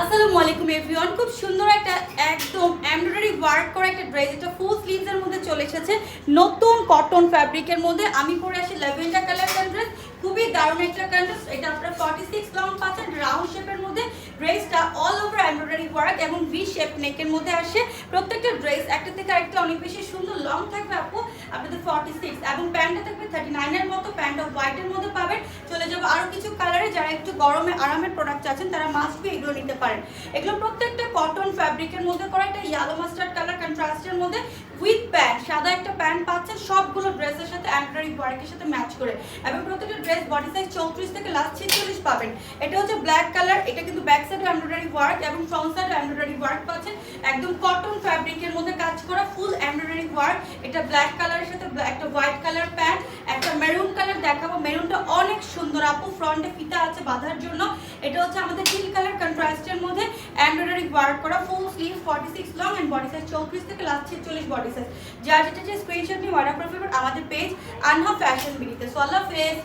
আসসালামু আলাইকুম এভরিওয়ান। খুব সুন্দর একটা একদম এমব্রয়ডারি ওয়ার্ক করা একটা ড্রেস, এটা ফুল স্লিভসের মধ্যে চলে এসেছে। নতুন কটন ফ্যাব্রিকের মধ্যে আমি পরে আসি ল্যাভেন্ডার কালার ড্রেস খুবই দারুণ একটা কন্ট্রাস্ট এটা আপনারা ফর্টি সিক্স লং পাচ্ছেন রাউন্ড শেপের মধ্যে ড্রেসটা অল ওভার এমব্রয়ডারি ওয়ার্ক এবং ভি শেপ নেকের মধ্যে আসে। প্রত্যেকটা ড্রেস একটা থেকে আরেকটা অনেক বেশি সুন্দর লং থাকবে আপু, আপনাদের ফর্টি সিক্স এবং প্যান্টটা থাকবে থার্টি নাইনের মতো প্যান্টটা হোয়াইটের মধ্যে পাবেন। চলে যাব আরও কিছু কালারে যারা একটু গরমে আরামের প্রোডাক্ট চাচ্ছেন, তারা মাস্ট বি এগুলো নিতে পারেন। এগুলো প্রত্যেকটা কটন ফ্যাব্রিকের মধ্যে করা একটা ইয়েলো মাস্টার্ড কালার কন্ট্রাস্টের মধ্যে উইথ প্যান্ট সাদা একটা প্যান্ট পাচ্ছেন, সবগুলো ড্রেসের সাথে এমব্রয়ডারি ওয়ার্কের সাথে ম্যাচ করে। এবং প্রত্যেকটা ড্রেস বডি সাইজ চৌত্রিশ থেকে লাস্ট ছেচল্লিশ পাবেন। এটা হচ্ছে ব্ল্যাক কালার এটা কিন্তু ব্যাক সাইডে এমব্রয়ডারি ওয়ার্ক এবং ফ্রন্ট সাইডে এমব্রয়ডারি ওয়ার্ক পাচ্ছেন। একদম কটন ফ্যাব্রিকের মধ্যে কাজ করা ফুল এমব্রয়ডারি ওয়ার্ক এটা ব্ল্যাক কালারের সাথে, একটা হোয়াইট কালার প্যান্ট একটা মেরুন কালার দেখাবো। মেরুনটা অনেক সুন্দর। আপু ফ্রন্টে ফিতা আছে বাঁধার জন্য। এটা হচ্ছে আমাদের টিল কালার কন্ট্রাস্টের মধ্যে এমব্রয়ডারি ওয়ার্ক করা। Full sleeve forty six long and body size চৌত্রিশ থেকে লাস্ট ছেচল্লিশ বডি সাইজ যা যেটা যে স্ক্রিনশট নিয়ে অর্ডার করে ফেলবেন আমাদের পেজ আনহা ফ্যাশন বিডিতে। সো আল্লাহ হাফেজ।